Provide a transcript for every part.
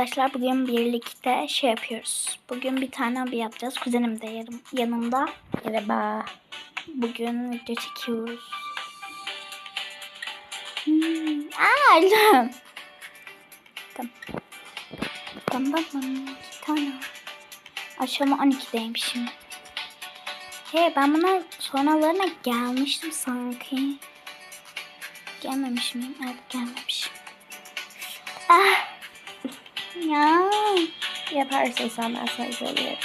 Arkadaşlar bugün birlikte şey yapıyoruz. Bugün bir tane abi yapacağız. Kuzenim de yarım, yanımda. Merhaba. Bugün video çekiyoruz. Hmm. Aa öldüm. Tamam. Tamam tamam. İki tane. Aşama 12'deymişim. Hey ben buna sonralarına gelmiştim sanki. Gelmemişim. Evet gelmemişim. Ah. Ya. Yaparsın sen ben sana güveniyorum.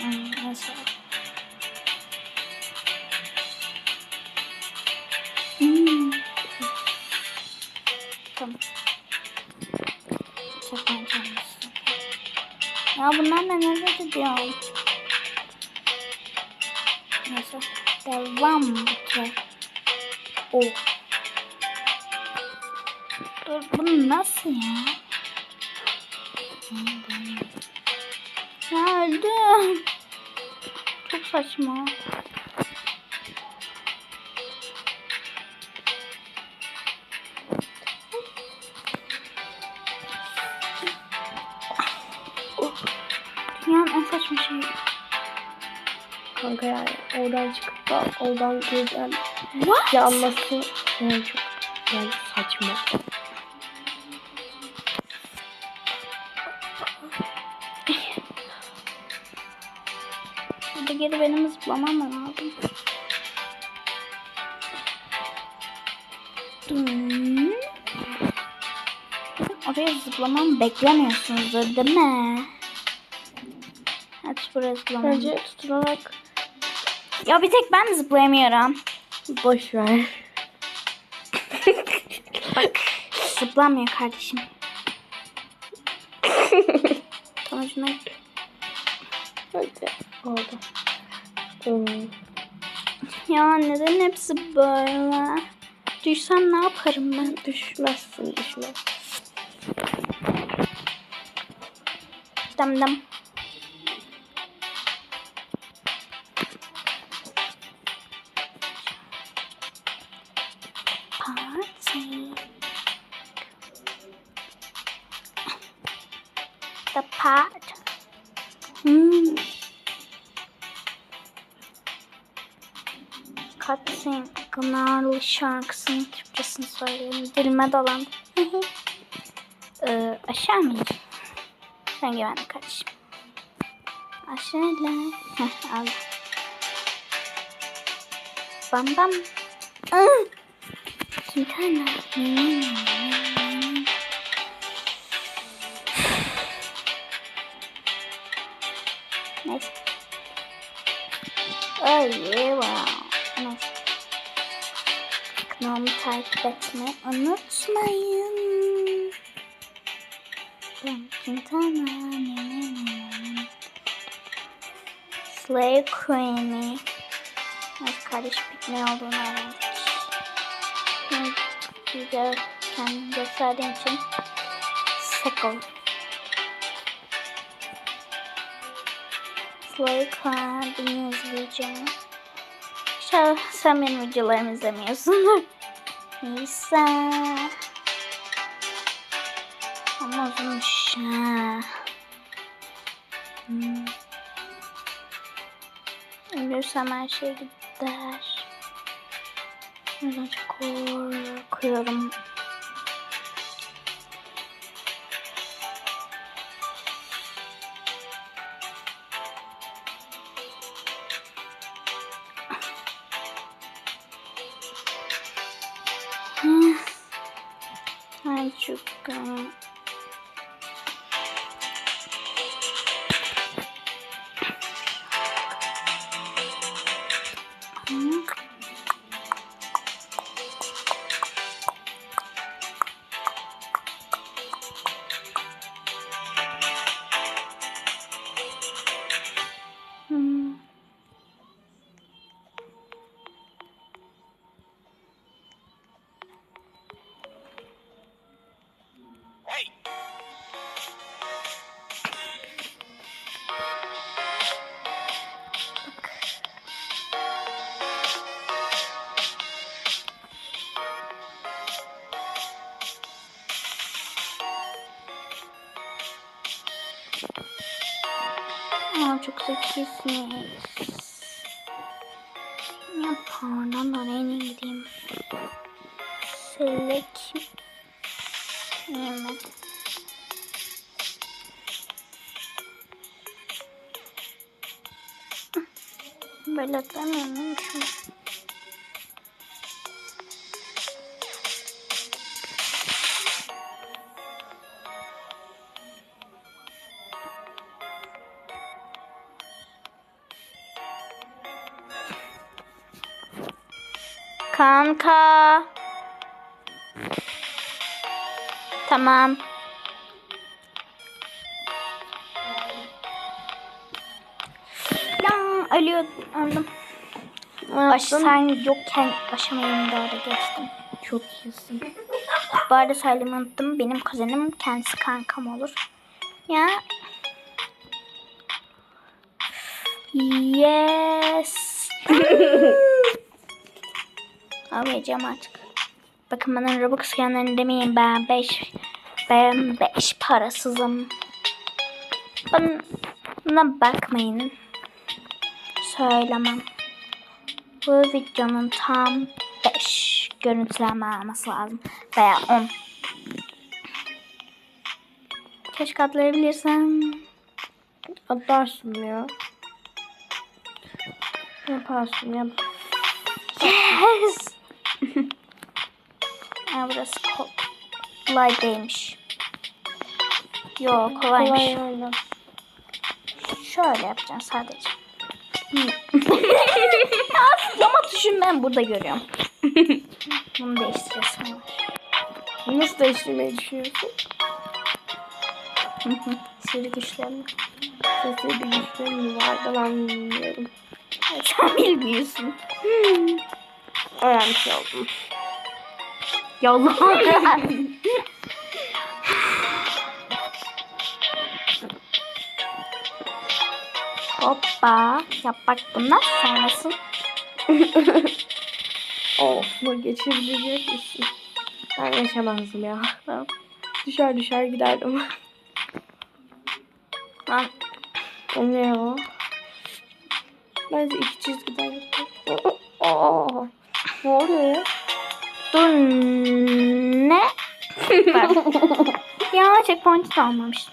Hmm, Nasıl? Hmm. Tamam. Çok heyecanlısın. Ya bunlar ne nerede gidiyor? Nasıl? Devam ki. O. Dur bu nasıl ya? Ya öldüm. Çok saçma. Dünyanın en saçma şeyi. Kanka yani oradan çıkıp da oradan What? yanması yani çok yani saçma. Burada geri benim zıplamam lazım. Hmm. Oraya zıplamam beklemiyorsunuzdur değil mi? Hadi buraya zıplamam. Bence tutunarak Ya bir tek ben mi zıplayamıyorum? boş ver. Zıplamıyor kardeşim. tamam şuna Hadi. Oldu. Hmm. Ya neden hepsi böyle? Düşsem ne yaparım ben? Düşmezsin düşmez. Dem dem. Party. The pot. Cutscene Gınarlı şarkısının Türkçesini söyleyelim. Dilime dolandı. ee, aşağı mıyım? Sen güvenli kardeşim. Aşağıya. Heh, al. Bam bam. Ah! Bir tane. Neyse. Oh yeah, wow. Neyse. Kanalımı takip etmeyi unutmayın. Slave Queen'i Evet kardeş ne olduğunu öğrendik. Şimdi video kendimi gösterdiğim için Seko. Slave Queen'i izleyeceğim. İnşallah sen benim videolarımı izlemiyorsundur. Neyse. Ama uzunmuş ha. Hmm. Ölürsem her şey gider. Yüzden çok korkuyorum. Ay Aa, çok zekisiniz. Ya pardon oraya ne gideyim? Selek. Evet. Böyle demiyormuşum. Kanka. Tamam. Lan ölüyordum. Öldüm. Baş, sen yokken başıma yeni doğru geçtim. Çok iyisin. Bu arada söylemeyi unuttum. Benim kuzenim kendisi kankam olur. Ya. Yes. Almayacağım artık. Bakın bana Robux yanlarını demeyin ben 5 ben 5 parasızım. Bana, buna bakmayın. Söylemem. Bu videonun tam 5 görüntülenme alması lazım. Veya 10. Keşke atlayabilirsem. Atarsın ya. Yaparsın yap. Yes. ha, burası kolay değilmiş. Yok kolaymış. Kolay. Şöyle yapacağım sadece. Atlama tuşunu ben burada görüyorum. Bunu değiştireceğiz. Nasıl değiştirmeyi düşünüyorsun? Sivri güçlerini. Sesi bir güçleri mi vardı ben bilmiyorum. Sen bilmiyorsun. Öğrenmiş oldum. Yallah. Hoppa. Yap bak bundan sonrası. Oh, bu geçebilecek misin? Ben yaşamazdım ya. Düşer düşer giderdim. Lan O ne o? Bence iki çizgiden yapalım. Aa, ne oluyor ya? dur ne? Ya checkpoint de almamış.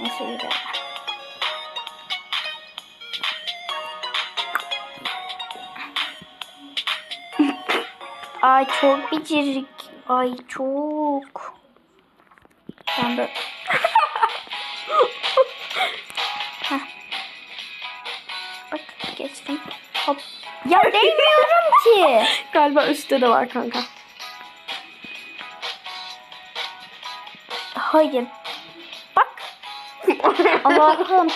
Neyse yürü. Ay çok bicirik. Ay çok. Ben de... Bak geçtim. Hop. Ya değmiyorum ki. Galiba üstte de var kanka. Hayır. Bak. Allah'ım.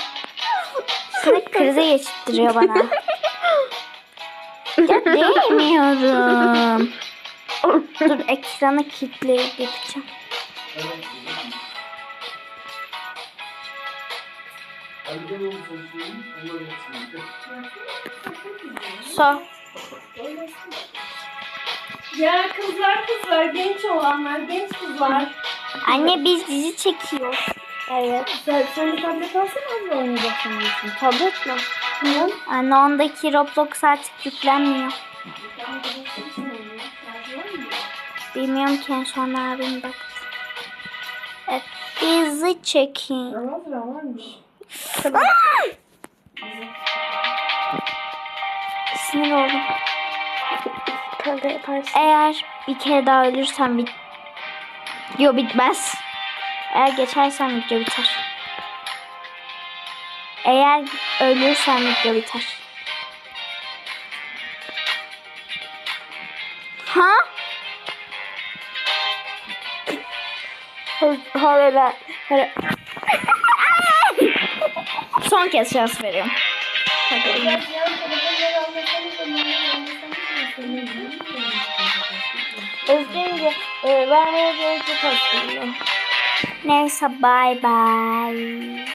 Sinek krize geçittiriyor bana. Ya değmiyorum. Dur ekranı kilitleyip yapacağım. So. Ya kızlar kızlar genç olanlar genç kızlar. Anne biz dizi çekiyoruz. Evet. Sen, sen bir tablet alsana abla oynayacaksın diyorsun. Tablet mi? Hı? Anne ondaki Roblox artık yüklenmiyor. Bilmiyorum ki en son abim baktı. Evet, dizi çekin. Vardır varmış. Sinir oldum. Kanka yaparsın. Eğer bir kere daha ölürsem bit... Yo bitmez. Eğer geçersem video biter. Eğer ölürsem video biter. Ha? Hala hala. Son kez şans veriyorum. Özgünce e, vermeye gerek yok aslında. Neyse bye bye.